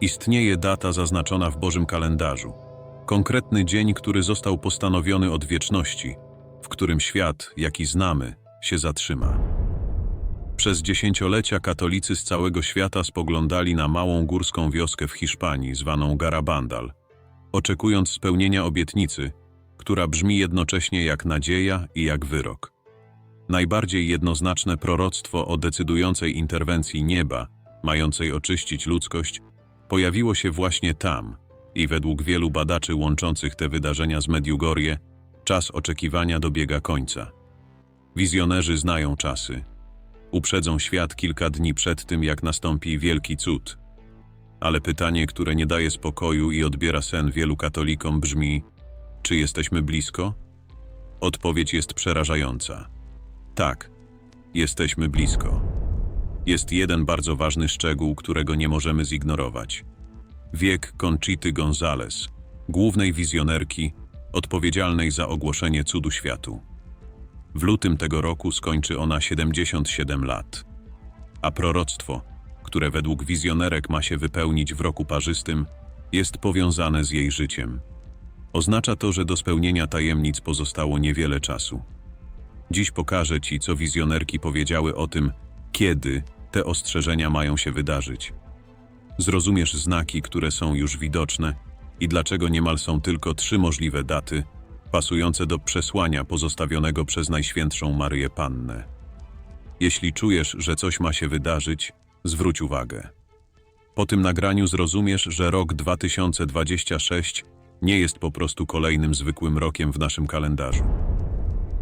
Istnieje data zaznaczona w Bożym kalendarzu. Konkretny dzień, który został postanowiony od wieczności, w którym świat, jaki znamy, się zatrzyma. Przez dziesięciolecia katolicy z całego świata spoglądali na małą górską wioskę w Hiszpanii zwaną Garabandal, oczekując spełnienia obietnicy, która brzmi jednocześnie jak nadzieja i jak wyrok. Najbardziej jednoznaczne proroctwo o decydującej interwencji nieba, mającej oczyścić ludzkość, pojawiło się właśnie tam i według wielu badaczy łączących te wydarzenia z Mediugorje, czas oczekiwania dobiega końca. Wizjonerzy znają czasy. Uprzedzą świat kilka dni przed tym, jak nastąpi wielki cud. Ale pytanie, które nie daje spokoju i odbiera sen wielu katolikom brzmi: czy jesteśmy blisko? Odpowiedź jest przerażająca. Tak, jesteśmy blisko. Jest jeden bardzo ważny szczegół, którego nie możemy zignorować. Wiek Conchity González, głównej wizjonerki, odpowiedzialnej za ogłoszenie cudu światu. W lutym tego roku skończy ona 77 lat. A proroctwo, które według wizjonerek ma się wypełnić w roku parzystym, jest powiązane z jej życiem. Oznacza to, że do spełnienia tajemnic pozostało niewiele czasu. Dziś pokażę Ci, co wizjonerki powiedziały o tym, kiedy te ostrzeżenia mają się wydarzyć. Zrozumiesz znaki, które są już widoczne i dlaczego niemal są tylko trzy możliwe daty, pasujące do przesłania pozostawionego przez Najświętszą Maryję Pannę. Jeśli czujesz, że coś ma się wydarzyć, zwróć uwagę. Po tym nagraniu zrozumiesz, że rok 2026 nie jest po prostu kolejnym zwykłym rokiem w naszym kalendarzu.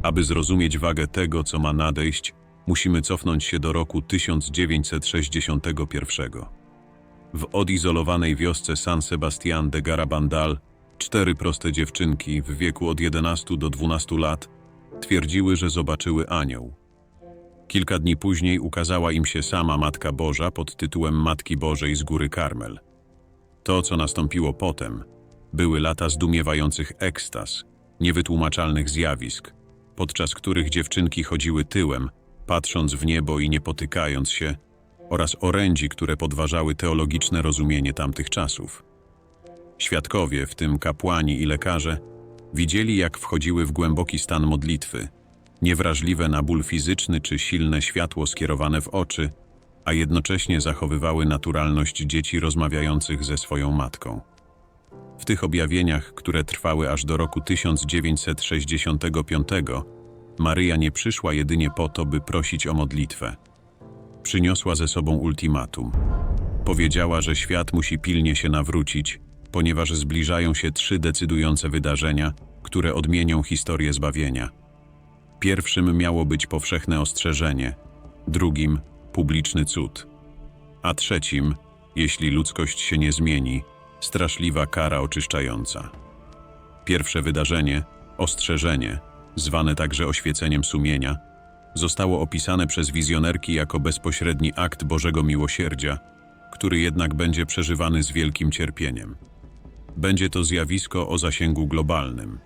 Aby zrozumieć wagę tego, co ma nadejść, musimy cofnąć się do roku 1961. W odizolowanej wiosce San Sebastián de Garabandal cztery proste dziewczynki w wieku od 11 do 12 lat twierdziły, że zobaczyły anioł. Kilka dni później ukazała im się sama Matka Boża pod tytułem Matki Bożej z Góry Karmel. To, co nastąpiło potem, były lata zdumiewających ekstaz, niewytłumaczalnych zjawisk, podczas których dziewczynki chodziły tyłem, patrząc w niebo i nie potykając się, oraz orędzi, które podważały teologiczne rozumienie tamtych czasów. Świadkowie, w tym kapłani i lekarze, widzieli, jak wchodziły w głęboki stan modlitwy, niewrażliwe na ból fizyczny czy silne światło skierowane w oczy, a jednocześnie zachowywały naturalność dzieci rozmawiających ze swoją matką. W tych objawieniach, które trwały aż do roku 1965, Maryja nie przyszła jedynie po to, by prosić o modlitwę. Przyniosła ze sobą ultimatum. Powiedziała, że świat musi pilnie się nawrócić, ponieważ zbliżają się trzy decydujące wydarzenia, które odmienią historię zbawienia. Pierwszym miało być powszechne ostrzeżenie, drugim publiczny cud, a trzecim, jeśli ludzkość się nie zmieni, straszliwa kara oczyszczająca. Pierwsze wydarzenie, ostrzeżenie, zwane także oświeceniem sumienia, zostało opisane przez wizjonerki jako bezpośredni akt Bożego miłosierdzia, który jednak będzie przeżywany z wielkim cierpieniem. Będzie to zjawisko o zasięgu globalnym.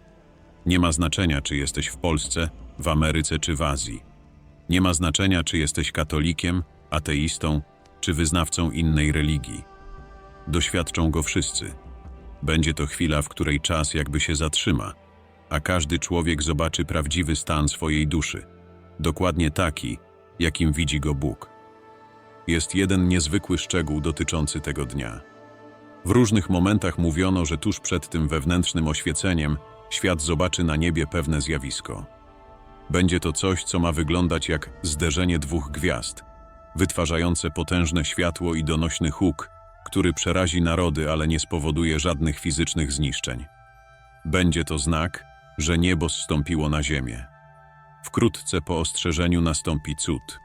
Nie ma znaczenia, czy jesteś w Polsce, w Ameryce czy w Azji. Nie ma znaczenia, czy jesteś katolikiem, ateistą czy wyznawcą innej religii. Doświadczą go wszyscy. Będzie to chwila, w której czas jakby się zatrzyma, a każdy człowiek zobaczy prawdziwy stan swojej duszy, dokładnie taki, jakim widzi go Bóg. Jest jeden niezwykły szczegół dotyczący tego dnia. W różnych momentach mówiono, że tuż przed tym wewnętrznym oświeceniem świat zobaczy na niebie pewne zjawisko. Będzie to coś, co ma wyglądać jak zderzenie dwóch gwiazd, wytwarzające potężne światło i donośny huk, który przerazi narody, ale nie spowoduje żadnych fizycznych zniszczeń. Będzie to znak, że niebo zstąpiło na ziemię. Wkrótce po ostrzeżeniu nastąpi cud.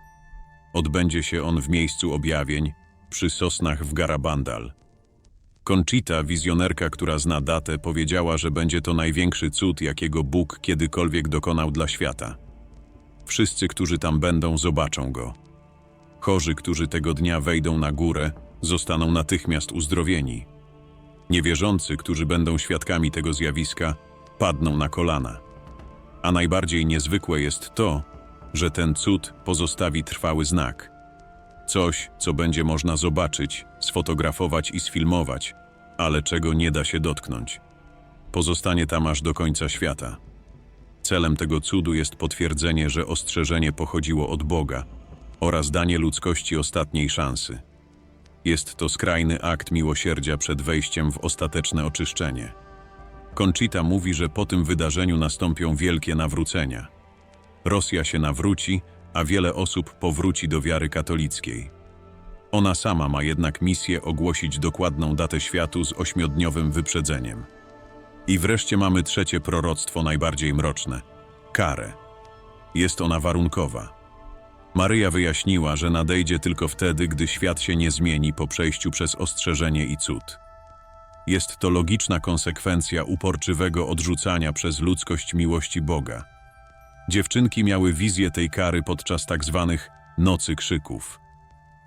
Odbędzie się on w miejscu objawień, przy sosnach w Garabandal. Conchita, wizjonerka, która zna datę, powiedziała, że będzie to największy cud, jakiego Bóg kiedykolwiek dokonał dla świata. Wszyscy, którzy tam będą, zobaczą go. Chorzy, którzy tego dnia wejdą na górę, zostaną natychmiast uzdrowieni. Niewierzący, którzy będą świadkami tego zjawiska, padną na kolana. A najbardziej niezwykłe jest to, że ten cud pozostawi trwały znak. Coś, co będzie można zobaczyć, sfotografować i sfilmować, ale czego nie da się dotknąć. Pozostanie tam aż do końca świata. Celem tego cudu jest potwierdzenie, że ostrzeżenie pochodziło od Boga oraz danie ludzkości ostatniej szansy. Jest to skrajny akt miłosierdzia przed wejściem w ostateczne oczyszczenie. Conchita mówi, że po tym wydarzeniu nastąpią wielkie nawrócenia. Rosja się nawróci, a wiele osób powróci do wiary katolickiej. Ona sama ma jednak misję ogłosić dokładną datę światu z ośmiodniowym wyprzedzeniem. I wreszcie mamy trzecie proroctwo najbardziej mroczne karę. Jest ona warunkowa. Maryja wyjaśniła, że nadejdzie tylko wtedy, gdy świat się nie zmieni po przejściu przez ostrzeżenie i cud. Jest to logiczna konsekwencja uporczywego odrzucania przez ludzkość miłości Boga. Dziewczynki miały wizję tej kary podczas tak zwanych nocy krzyków.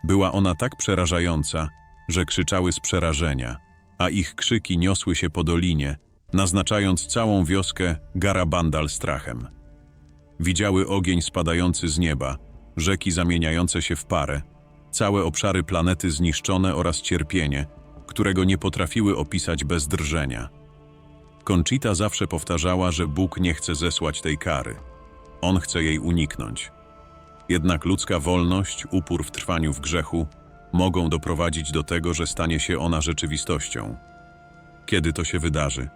Była ona tak przerażająca, że krzyczały z przerażenia, a ich krzyki niosły się po dolinie, naznaczając całą wioskę Garabandal strachem. Widziały ogień spadający z nieba, rzeki zamieniające się w parę, całe obszary planety zniszczone oraz cierpienie, którego nie potrafiły opisać bez drżenia. Conchita zawsze powtarzała, że Bóg nie chce zesłać tej kary. On chce jej uniknąć. Jednak ludzka wolność, upór w trwaniu w grzechu mogą doprowadzić do tego, że stanie się ona rzeczywistością. Kiedy to się wydarzy?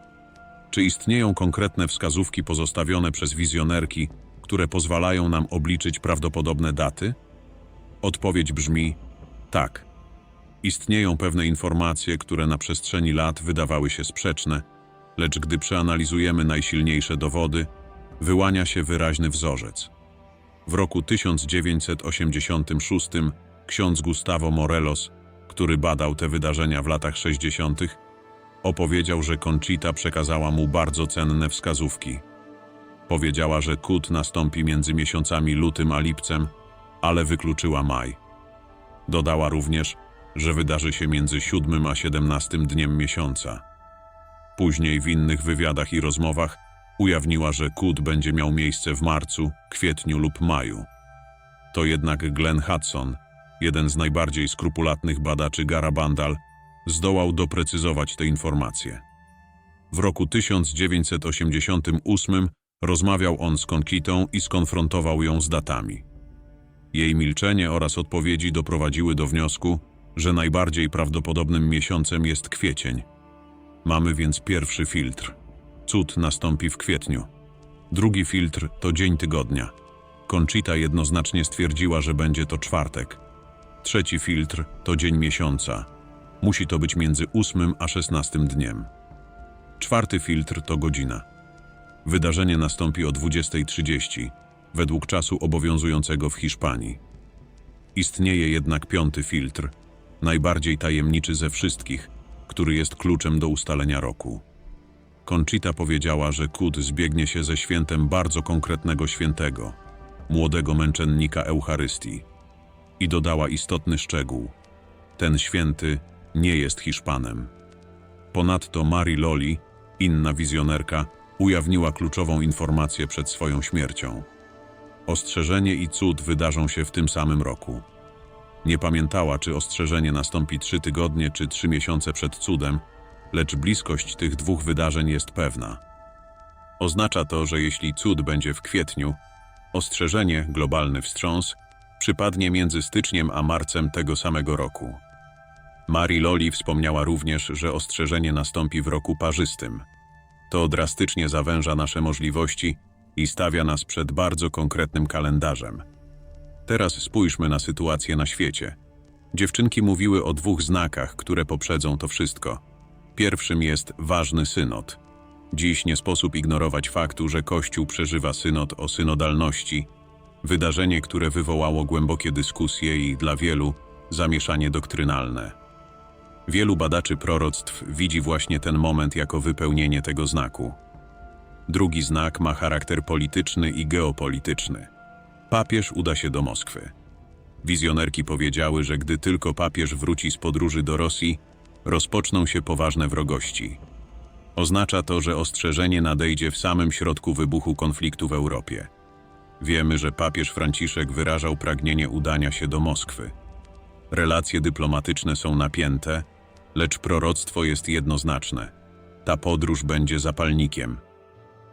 Czy istnieją konkretne wskazówki pozostawione przez wizjonerki, które pozwalają nam obliczyć prawdopodobne daty? Odpowiedź brzmi tak. Istnieją pewne informacje, które na przestrzeni lat wydawały się sprzeczne, lecz gdy przeanalizujemy najsilniejsze dowody, wyłania się wyraźny wzorzec. W roku 1986 ksiądz Gustavo Morelos, który badał te wydarzenia w latach 60., opowiedział, że Conchita przekazała mu bardzo cenne wskazówki. Powiedziała, że kut nastąpi między miesiącami lutym a lipcem, ale wykluczyła maj. Dodała również, że wydarzy się między 7 a 17 dniem miesiąca. Później w innych wywiadach i rozmowach ujawniła, że kut będzie miał miejsce w marcu, kwietniu lub maju. To jednak Glenn Hudson, jeden z najbardziej skrupulatnych badaczy Garabandal, zdołał doprecyzować te informacje. W roku 1988 rozmawiał on z Conchitą i skonfrontował ją z datami. Jej milczenie oraz odpowiedzi doprowadziły do wniosku, że najbardziej prawdopodobnym miesiącem jest kwiecień. Mamy więc pierwszy filtr. Cud nastąpi w kwietniu. Drugi filtr to dzień tygodnia. Conchita jednoznacznie stwierdziła, że będzie to czwartek. Trzeci filtr to dzień miesiąca. Musi to być między 8 a 16 dniem. Czwarty filtr to godzina. Wydarzenie nastąpi o 20.30, według czasu obowiązującego w Hiszpanii. Istnieje jednak piąty filtr, najbardziej tajemniczy ze wszystkich, który jest kluczem do ustalenia roku. Conchita powiedziała, że Kud zbiegnie się ze świętem bardzo konkretnego świętego, młodego męczennika Eucharystii. I dodała istotny szczegół. Ten święty nie jest Hiszpanem. Ponadto Mari Loli, inna wizjonerka, ujawniła kluczową informację przed swoją śmiercią. Ostrzeżenie i cud wydarzą się w tym samym roku. Nie pamiętała, czy ostrzeżenie nastąpi trzy tygodnie czy trzy miesiące przed cudem, lecz bliskość tych dwóch wydarzeń jest pewna. Oznacza to, że jeśli cud będzie w kwietniu, ostrzeżenie, globalny wstrząs, przypadnie między styczniem a marcem tego samego roku. Mari Loli wspomniała również, że ostrzeżenie nastąpi w roku parzystym. To drastycznie zawęża nasze możliwości i stawia nas przed bardzo konkretnym kalendarzem. Teraz spójrzmy na sytuację na świecie. Dziewczynki mówiły o dwóch znakach, które poprzedzą to wszystko. Pierwszym jest ważny synod. Dziś nie sposób ignorować faktu, że Kościół przeżywa synod o synodalności, wydarzenie, które wywołało głębokie dyskusje i dla wielu zamieszanie doktrynalne. Wielu badaczy proroctw widzi właśnie ten moment jako wypełnienie tego znaku. Drugi znak ma charakter polityczny i geopolityczny. Papież uda się do Moskwy. Wizjonerki powiedziały, że gdy tylko papież wróci z podróży do Rosji, rozpoczną się poważne wrogości. Oznacza to, że ostrzeżenie nadejdzie w samym środku wybuchu konfliktu w Europie. Wiemy, że papież Franciszek wyrażał pragnienie udania się do Moskwy. Relacje dyplomatyczne są napięte, lecz proroctwo jest jednoznaczne. Ta podróż będzie zapalnikiem.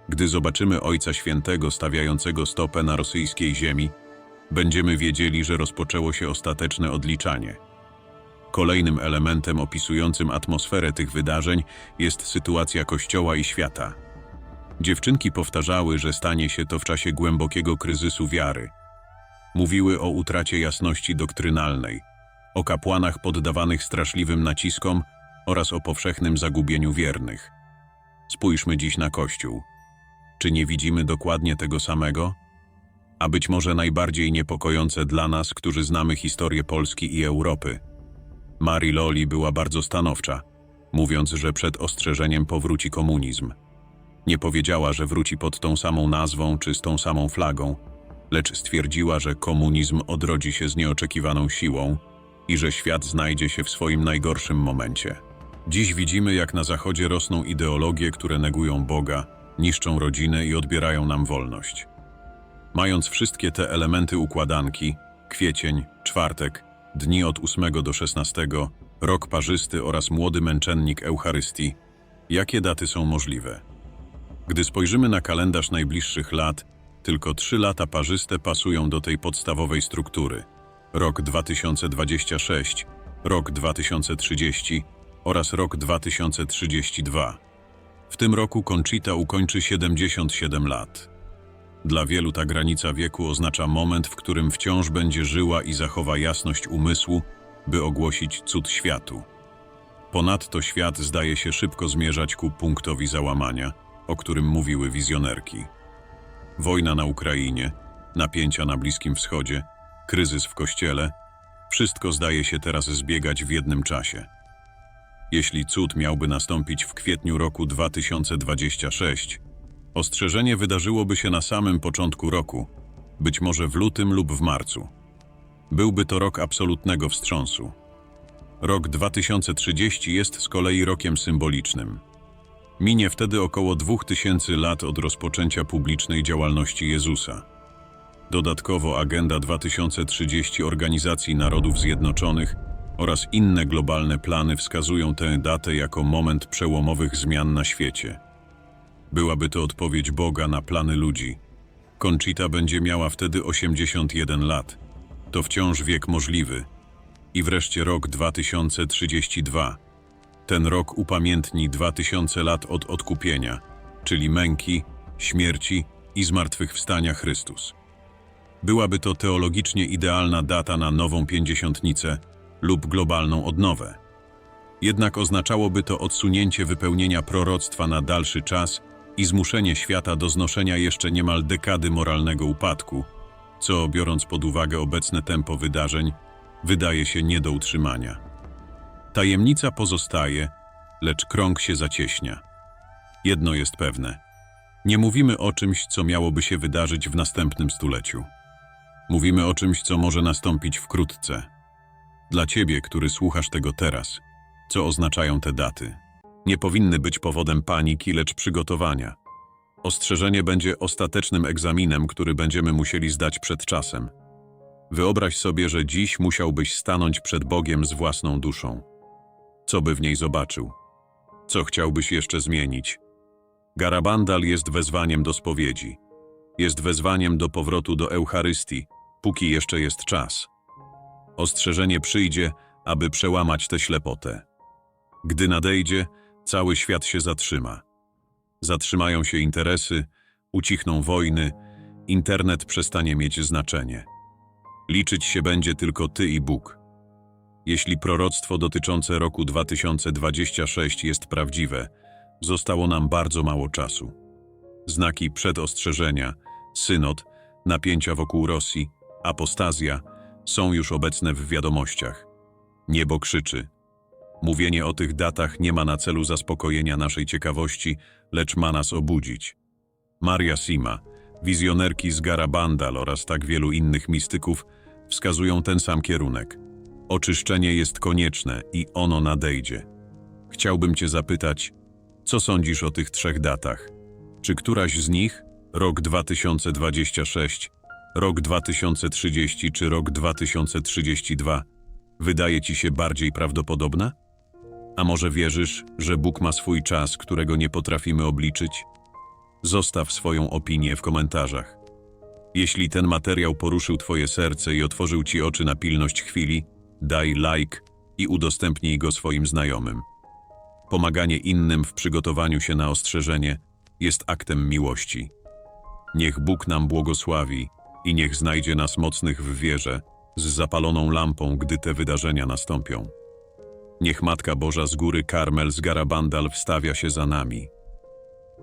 Gdy zobaczymy Ojca Świętego stawiającego stopę na rosyjskiej ziemi, będziemy wiedzieli, że rozpoczęło się ostateczne odliczanie. Kolejnym elementem opisującym atmosferę tych wydarzeń jest sytuacja Kościoła i świata. Dziewczynki powtarzały, że stanie się to w czasie głębokiego kryzysu wiary. Mówiły o utracie jasności doktrynalnej, o kapłanach poddawanych straszliwym naciskom oraz o powszechnym zagubieniu wiernych. Spójrzmy dziś na Kościół. Czy nie widzimy dokładnie tego samego? A być może najbardziej niepokojące dla nas, którzy znamy historię Polski i Europy. Marii Loli była bardzo stanowcza, mówiąc, że przed ostrzeżeniem powróci komunizm. Nie powiedziała, że wróci pod tą samą nazwą czy z tą samą flagą, lecz stwierdziła, że komunizm odrodzi się z nieoczekiwaną siłą i że świat znajdzie się w swoim najgorszym momencie. Dziś widzimy, jak na Zachodzie rosną ideologie, które negują Boga, niszczą rodzinę i odbierają nam wolność. Mając wszystkie te elementy układanki, kwiecień, czwartek, dni od 8 do 16, rok parzysty oraz młody męczennik Eucharystii, jakie daty są możliwe? Gdy spojrzymy na kalendarz najbliższych lat, tylko trzy lata parzyste pasują do tej podstawowej struktury. Rok 2026, rok 2030 oraz rok 2032. W tym roku Conchita ukończy 77 lat. Dla wielu ta granica wieku oznacza moment, w którym wciąż będzie żyła i zachowa jasność umysłu, by ogłosić cud światu. Ponadto świat zdaje się szybko zmierzać ku punktowi załamania, o którym mówiły wizjonerki. Wojna na Ukrainie, napięcia na Bliskim Wschodzie, kryzys w kościele wszystko zdaje się teraz zbiegać w jednym czasie. Jeśli cud miałby nastąpić w kwietniu roku 2026, ostrzeżenie wydarzyłoby się na samym początku roku, być może w lutym lub w marcu. Byłby to rok absolutnego wstrząsu. Rok 2030 jest z kolei rokiem symbolicznym. Minie wtedy około 2000 lat od rozpoczęcia publicznej działalności Jezusa. Dodatkowo Agenda 2030 Organizacji Narodów Zjednoczonych oraz inne globalne plany wskazują tę datę jako moment przełomowych zmian na świecie. Byłaby to odpowiedź Boga na plany ludzi. Conchita będzie miała wtedy 81 lat. To wciąż wiek możliwy. I wreszcie rok 2032. Ten rok upamiętni 2000 lat od odkupienia, czyli męki, śmierci i zmartwychwstania Chrystus. Byłaby to teologicznie idealna data na nową pięćdziesiątnicę lub globalną odnowę. Jednak oznaczałoby to odsunięcie wypełnienia proroctwa na dalszy czas i zmuszenie świata do znoszenia jeszcze niemal dekady moralnego upadku, co, biorąc pod uwagę obecne tempo wydarzeń, wydaje się nie do utrzymania. Tajemnica pozostaje, lecz krąg się zacieśnia. Jedno jest pewne. Nie mówimy o czymś, co miałoby się wydarzyć w następnym stuleciu. Mówimy o czymś, co może nastąpić wkrótce. Dla ciebie, który słuchasz tego teraz, co oznaczają te daty? Nie powinny być powodem paniki, lecz przygotowania. Ostrzeżenie będzie ostatecznym egzaminem, który będziemy musieli zdać przed czasem. Wyobraź sobie, że dziś musiałbyś stanąć przed Bogiem z własną duszą. Co by w niej zobaczył? Co chciałbyś jeszcze zmienić? Garabandal jest wezwaniem do spowiedzi. Jest wezwaniem do powrotu do Eucharystii, póki jeszcze jest czas. Ostrzeżenie przyjdzie, aby przełamać tę ślepotę. Gdy nadejdzie, cały świat się zatrzyma. Zatrzymają się interesy, ucichną wojny, internet przestanie mieć znaczenie. Liczyć się będzie tylko Ty i Bóg. Jeśli proroctwo dotyczące roku 2026 jest prawdziwe, zostało nam bardzo mało czasu. Znaki przedostrzeżenia, synod, napięcia wokół Rosji, apostazja są już obecne w wiadomościach. Niebo krzyczy. Mówienie o tych datach nie ma na celu zaspokojenia naszej ciekawości, lecz ma nas obudzić. Maria Sima, wizjonerki z Garabandal oraz tak wielu innych mistyków wskazują ten sam kierunek. Oczyszczenie jest konieczne i ono nadejdzie. Chciałbym Cię zapytać, co sądzisz o tych trzech datach? Czy któraś z nich, rok 2026, rok 2030 czy rok 2032, wydaje ci się bardziej prawdopodobne? A może wierzysz, że Bóg ma swój czas, którego nie potrafimy obliczyć? Zostaw swoją opinię w komentarzach. Jeśli ten materiał poruszył Twoje serce i otworzył Ci oczy na pilność chwili, daj like i udostępnij go swoim znajomym. Pomaganie innym w przygotowaniu się na ostrzeżenie jest aktem miłości. Niech Bóg nam błogosławi i niech znajdzie nas mocnych w wierze, z zapaloną lampą, gdy te wydarzenia nastąpią. Niech Matka Boża z góry Karmel z Garabandal wstawia się za nami